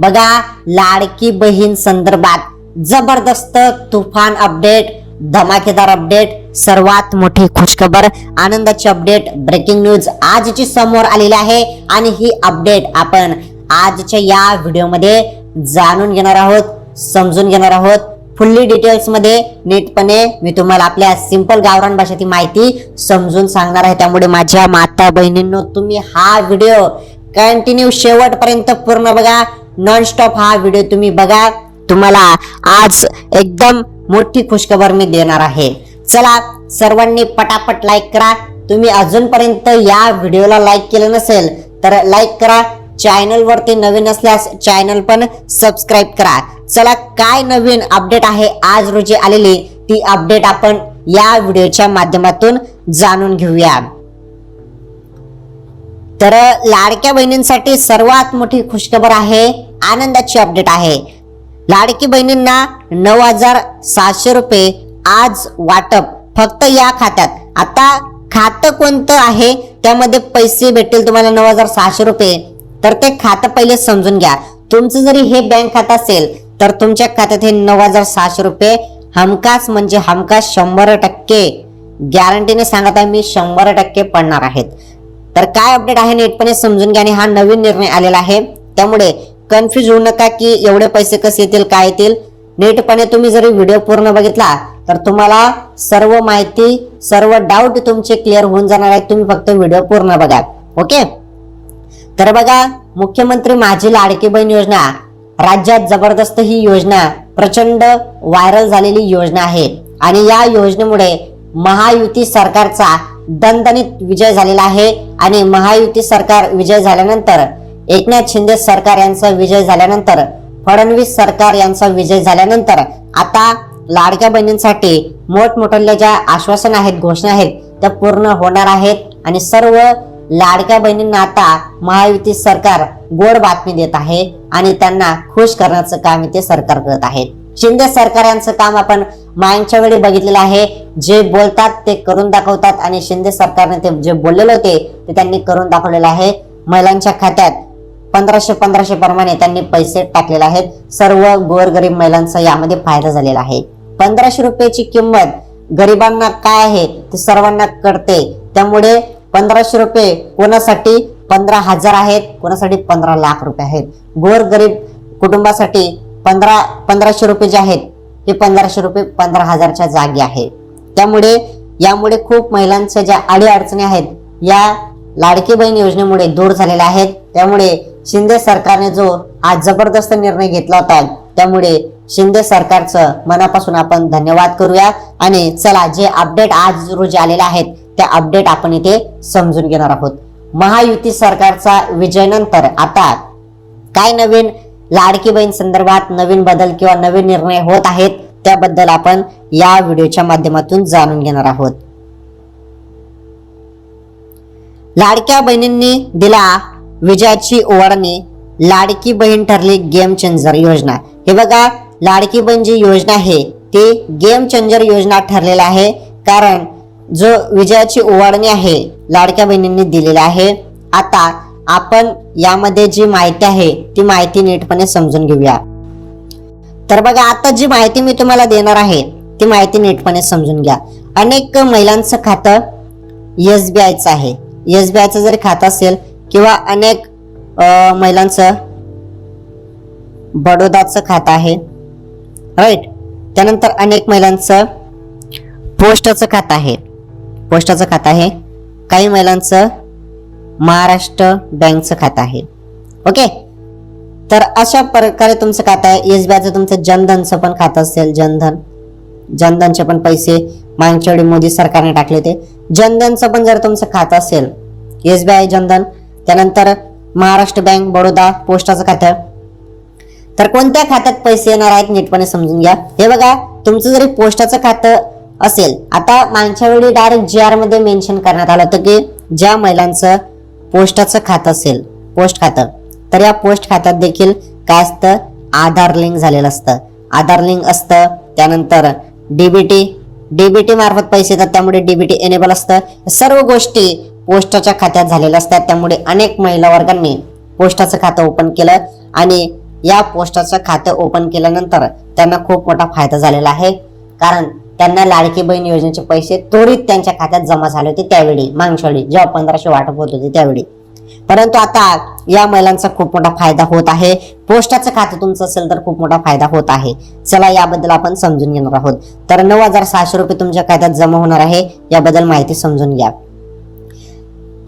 बघा लाडकी बहीण संदर्भात जबरदस्त तुफान अपडेट धमाकेदार अपडेट सर्वात मोठी खुशखबर आनंदाची अपडेट ब्रेकिंग न्यूज आजची समोर आलेली आहे. आणि ही अपडेट आपण आजच्या या व्हिडिओमध्ये जाणून घेणार आहोत समजून घेणार आहोत. फुल्ली डिटेल्समध्ये नीटपणे मी तुम्हाला आपल्या सिंपल गावरान भाषेतील माहिती समजून सांगणार आहे. त्यामुळे माझ्या माता बहिणींनो तुम्ही हा व्हिडिओ कंटिन्यू शेवटपर्यंत पूर्ण बघा. नॉन स्टॉप हा व्हिडिओ तुम्ही बघा. तुम्हाला आज एकदम मोठी खुशखबर मी देणार आहे. चला सर्वांनी पटापट लाईक करा. तुम्ही अजूनपर्यंत या व्हिडिओला लाईक केलं नसेल तर लाईक करा. चॅनल वरती नवीन असल्यास चॅनल पण सबस्क्राईब करा. चला काय नवीन अपडेट आहे आज रोजी आलेली ती अपडेट आपण या व्हिडिओच्या माध्यमातून जाणून घेऊया. तर लाडक्या बहिणींसाठी सर्वात मोठी खुशखबर आहे आनंदाची अपडेट आहे. लाडकी बहिणींना नऊ हजार सहाशे रुपये आज वाटप फक्त या खात्यात. आता खातं कोणतं आहे? त्यामध्ये पैसे भेटतील तुम्हाला नऊ हजार सहाशे रुपये. तर ते खातं पहिले समजून घ्या. तुमचं जरी हे बँक खातं असेल तर तुमच्या खात्यात हे नऊ हजार सहाशे रुपये हमखास म्हणजे हमखास शंभर टक्के. गॅरंटीने सांगत आहे मी शंभर टक्के पडणार आहेत. तर काय अपडेट आहे नीटपणे समजून घ्या आणि हा नवीन निर्णय आलेला आहे. त्यामुळे कन्फ्युज होऊ नका की एवढे पैसे कसे येतील काय येतील. नीटपणे तुम्ही जरी व्हिडिओ पूर्ण बघितला तर तुम्हाला सर्व माहिती सर्व डाऊट तुमचे क्लिअर होऊन जाणार आहेत. तुम्ही फक्त व्हिडिओ पूर्ण बघा. ओके तर बघा मुख्यमंत्री माझी लाडकी बहीण योजना राज्यात जबरदस्त ही योजना प्रचंड व्हायरल झालेली योजना आहे. आणि या योजनेमुळे महायुती सरकारचा दणदणीत विजय झालेला आहे आणि महायुती सरकार विजय झाल्यानंतर एकनाथ शिंदे सरकार यांचा विजय झाल्यानंतर फडणवीस सरकार यांचा विजय झाल्यानंतर आता लाडक्या बहिणींसाठी मोठमोठ्या ज्या आश्वासन आहेत घोषणा आहेत त्या पूर्ण होणार आहेत आणि सर्व लाडक्या बहिणींना आता महायुती सरकार गोड बातमी देत आहे आणि त्यांना खुश करण्याचं काम इथे सरकार करत आहेत शिंदे सरकार यांचं काम आपण मायांच्या वेळी बघितलेलं आहे. जे बोलतात ते करून दाखवतात आणि शिंदे सरकारने ते जे बोललेले होते ते त्यांनी करून दाखवलेलं आहे. महिलांच्या खात्यात पंधराशे पंधराशे प्रमाणे त्यांनी पैसे टाकलेले आहेत. सर्व गोरगरीब महिलांचा यामध्ये फायदा झालेला आहे. पंधराशे रुपयाची किंमत गरिबांना काय आहे ते सर्वांना कळते. त्यामुळे पंधराशे रुपये कोणासाठी पंधरा हजार आहेत कोणासाठी पंधरा लाख रुपये आहेत. गोरगरीब कुटुंबासाठी पंधरा पंधराशे रुपये जे आहेत ते पंधराशे रुपये पंधरा हजारच्या जागी आहे. त्यामुळे यामुळे खूप महिलांच्या ज्या अडीअडचणी आहेत या लाडकी बहीण योजनेमुळे दूर झालेल्या आहेत. त्यामुळे शिंदे सरकारने जो आज जबरदस्त निर्णय घेतला होता त्यामुळे शिंदे सरकारचं मनापासून आपण धन्यवाद करूया. आणि चला जे अपडेट आज रोजी आलेले आहेत त्या अपडेट आपण इथे समजून घेणार आहोत. महायुती सरकारचा विजयानंतर आता काय नवीन लाडकी बहीण संदर्भात नवीन बदल किंवा नवीन निर्णय होत आहेत त्याबद्दल आपण या व्हिडिओच्या माध्यमातून जाणून घेणार आहोत. लाडक्या बहिणींनी दिला विजयाची ओवाळणी लाडकी बहीण ठरली गेम चेंजर योजना. हे बघा लाडकी बहीण जी योजना आहे ती गेम चेंजर योजना ठरलेली आहे. कारण जो विजयाची ओवाळणी आहे लाडक्या बहिणींनी दिलेली आहे. आता आपण यामध्ये जी माहिती आहे ती माहिती नीटपणे समजून घेऊया. तर बघा आता जी माहिती मी तुम्हाला देणार आहे ती माहिती नीटपणे समजून घ्या. अनेक महिलांचं खातं एस बी आयचं आहे. एस बी आयचं जरी खातं असेल किंवा अनेक महिलांचं बडोदाचं खातं आहे राईट त्यानंतर अनेक महिलांचं पोस्टाचं खातं आहे. पोस्टाचं खातं आहे. काही महिलांचं महाराष्ट्र बँकचं खातं आहे. ओके? तर अशा प्रकारे तुमचं खातं आहे. एस बी आयचं तुमचं जनधनचं पण खातं असेल जनधन जनधनचे पण पैसे मागच्या वेळी मोदी सरकारने टाकले होते. जनधनचं पण जर तुमचं खातं असेल एस बी आय जनधन त्यानंतर महाराष्ट्र बँक बडोदा पोस्टाचं खातं. तर कोणत्या खात्यात पैसे येणार आहेत नीटपणे समजून घ्या. हे बघा तुमचं जरी पोस्टाचं खातं असेल आता मागच्या वेळी डायरेक्ट जी आरमध्ये मेन्शन करण्यात आलं होतं की ज्या महिलांचं पोस्टाचं खातं असेल पोस्ट खातं तर या पोस्ट खात्यात देखील काय असतं? आधार लिंक झालेलं असतं. आधार लिंक असतं त्यानंतर डीबीटी डीबीटी मार्फत पैसे येतात त्यामुळे डीबीटी एनेबल असतं. सर्व गोष्टी पोस्टाच्या खात्यात झालेल्या असतात त्यामुळे अनेक महिला वर्गांनी पोस्टाचं खातं ओपन केलं आणि या पोस्टाचं खातं ओपन केल्यानंतर त्यांना खूप मोठा फायदा झालेला आहे. कारण त्यांना लाडकी बहीण योजनेचे पैसे त्वरित त्यांच्या खात्यात जमा झाले होते त्यावेळी मागच्या जेव्हा पंधराशे वाटप होत होते त्यावेळी. परंतु आता या महिलांचा खूप मोठा फायदा होत आहे. पोस्टाचं खातं तुमचं असेल तर खूप मोठा फायदा होत आहे. चला याबद्दल आपण समजून घेणार आहोत. तर नऊ हजार सहाशे रुपये तुमच्या खात्यात जमा होणार आहे. याबद्दल माहिती समजून घ्या.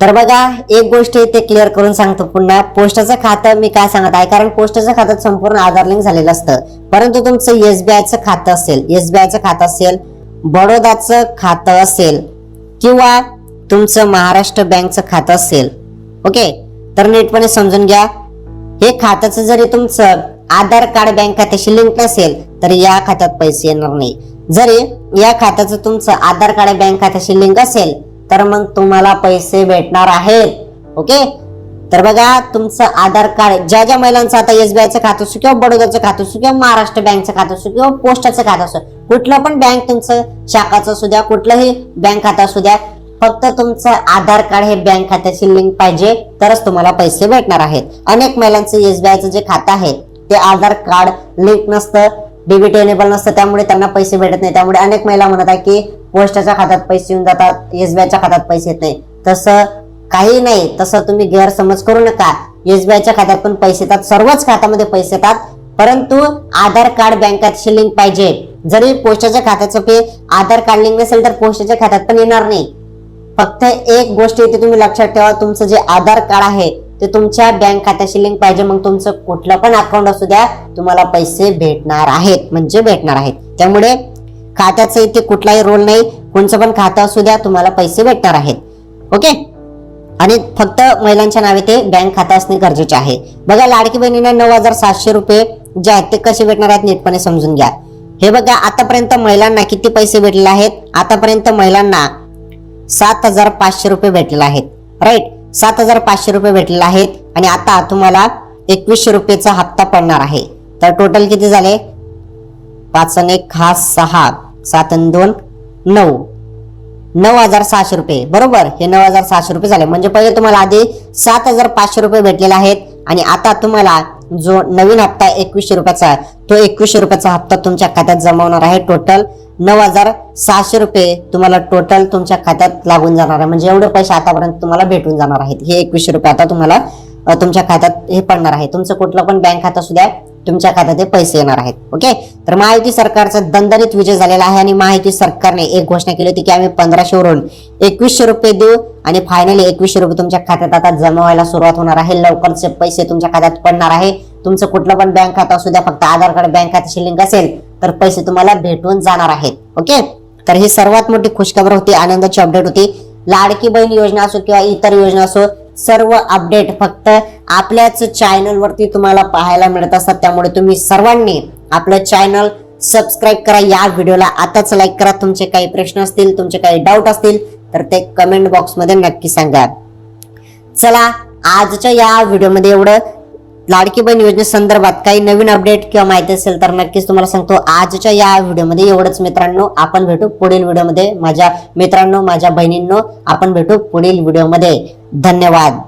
तर बघा एक गोष्ट इथे क्लिअर करून सांगतो पुन्हा. पोस्टाचं खातं मी काय सांगत आहे? कारण पोस्टाचं खातं संपूर्ण आधार लिंक झालेलं असतं. परंतु तुमचं एसबीआयचं खातं असेल एसबीआयचं खातं असेल बडोदाचं खातं असेल किंवा तुमचं महाराष्ट्र बँकचं खातं असेल ओके? तर नीटपणे समजून घ्या. हे खात्याचं जरी तुमचं आधार कार्ड बँक खात्याशी लिंक नसेल तर या खात्यात पैसे येणार नाही. जरी या खात्याचं तुमचं आधार कार्ड बँक खात्याशी लिंक असेल तर मग तुम्हाला पैसे भेटणार आहेत. ओके? तर बघा तुमचं आधार कार्ड ज्या ज्या महिलांचं आता एसबीआयचं खातं असो किंवा बडोद्याचं खातं असो किंवा महाराष्ट्र बँकचं खातं असो किंवा पोस्टाचं खातं असो कुठलं पण बँक तुमचं शाखाचं असू द्या कुठलंही बँक खातं असू द्या फक्त तुमचं आधार कार्ड हे बँक खात्याशी लिंक पाहिजे तरच तुम्हाला पैसे भेटणार आहेत. अनेक महिलांचं एसबीआयचं जे खातं आहे ते आधार कार्ड लिंक नसतं डेबिट एनेबल नसतं त्यामुळे त्यांना पैसे भेटत नाही. त्यामुळे अनेक महिला म्हणत आहे की पोस्टाच्या खात्यात पैसे येऊन जातात एसबीआयच्या खात्यात पैसे येत नाही. तसं काही नाही तसं तुम्ही गैरसमज करू नका. एसबीआयच्या खात्यात पण पैसे येतात सर्वच खात्यामध्ये पैसे येतात. परंतु आधार कार्ड बँकाची लिंक पाहिजे. जरी पोस्टाच्या खात्याचं पे आधार कार्ड लिंक नसेल तर पोस्टाच्या खात्यात पण येणार नाही. फक्त एक गोष्ट इथे तुम्ही लक्षात ठेवा तुमचं जे आधार कार्ड आहे ते तुमच्या बँक खात्याशी लिंक पाहिजे. मग तुमचं कुठलं पण अकाउंट असू द्या तुम्हाला पैसे भेटणार आहेत म्हणजे भेटणार आहेत. त्यामुळे खात्याचं इथे कुठलाही रोल नाही. कोणचं पण खातं असू द्या तुम्हाला पैसे भेटणार आहेत. ओके आणि फक्त महिलांच्या नावे ते बँक खातं असणे गरजेचे आहे. बघा लाडकी बहिणींना नऊ हजार सातशे रुपये जे आहेत ते कसे भेटणार आहेत नीटपणे समजून घ्या. हे बघा आतापर्यंत महिलांना किती पैसे भेटले आहेत? आतापर्यंत महिलांना सात हजार पाचशे रुपये भेटलेले आहेत. राईट सात हजार पाचशे रुपये भेटलेले आहेत. आणि आता तुम्हाला एकवीसशे रुपयेचा हप्ता पडणार आहे. तर टोटल किती झाले? पाच आणि एक हा सहा सात दोन नऊ. नऊ हजार सहाशे रुपये. बरोबर? हे नऊ हजार सहाशे रुपये झाले. म्हणजे पहिले तुम्हाला आधी सात हजार पाचशे रुपये भेटलेले आहेत आणि आता तुम्हाला जो नवीन हप्ता एकवीसशे रुपयाचा आहे तो एकवीसशे रुपयाचा हप्ता तुमच्या खात्यात जमवणार आहे टोटल नऊ हजार सहाशे रुपये तुम्हाला टोटल तुमच्या खात्यात लागून जाणार आहे. म्हणजे एवढे पैसे आतापर्यंत तुम्हाला भेटून जाणार आहेत. हे एकवीसशे रुपये आता तुम्हाला तुमच्या खात्यात हे पडणार आहे. तुमचं कुठलं पण बँक खातं सुद्धा तुमच्या खात्यात पैसे येणार आहेत ओके? तर महायुती सरकारचा दणदणीत विजय झालेला आहे आणि महायुती सरकारने एक घोषणा केली होती की आम्ही पंधराशे वरून एकवीसशे रुपये देऊ आणि फायनली एकवीसशे रुपये तुमच्या खात्यात आता जमा व्हायला सुरुवात होणार आहे. लवकरचे पैसे तुमच्या खात्यात पडणार आहे. तुमचं कुठलं पण बँक खातं असू द्या फक्त आधार कार्ड बँक खात्याची लिंक असेल तर पैसे तुम्हाला भेटून जाणार आहेत ओके? तर ही सर्वात मोठी खुशखबर होती आनंदाची अपडेट होती. लाडकी बहीण योजना असो किंवा इतर योजना असो सर्व अपडेट फक्त आपल्याच चॅनल वरती तुम्हाला पाहायला मिळत असतात. त्यामुळे तुम्ही सर्वांनी आपलं चॅनल सबस्क्राईब करा. या व्हिडिओला आताच लाईक करा. तुमचे काही प्रश्न असतील तुमचे काही डाऊट असतील तर ते कमेंट बॉक्समध्ये नक्की सांगा. चला आजच्या या व्हिडिओमध्ये एवढं. लाडकी बहीण योजनेसंदर्भात काही नवीन अपडेट किंवा माहिती असेल तर नक्कीच तुम्हाला सांगतो. आजच्या या व्हिडिओमध्ये एवढंच मित्रांनो. आपण भेटू पुढील व्हिडिओमध्ये. माझ्या मित्रांनो माझ्या बहिणींनो आपण भेटू पुढील व्हिडिओमध्ये. धन्यवाद.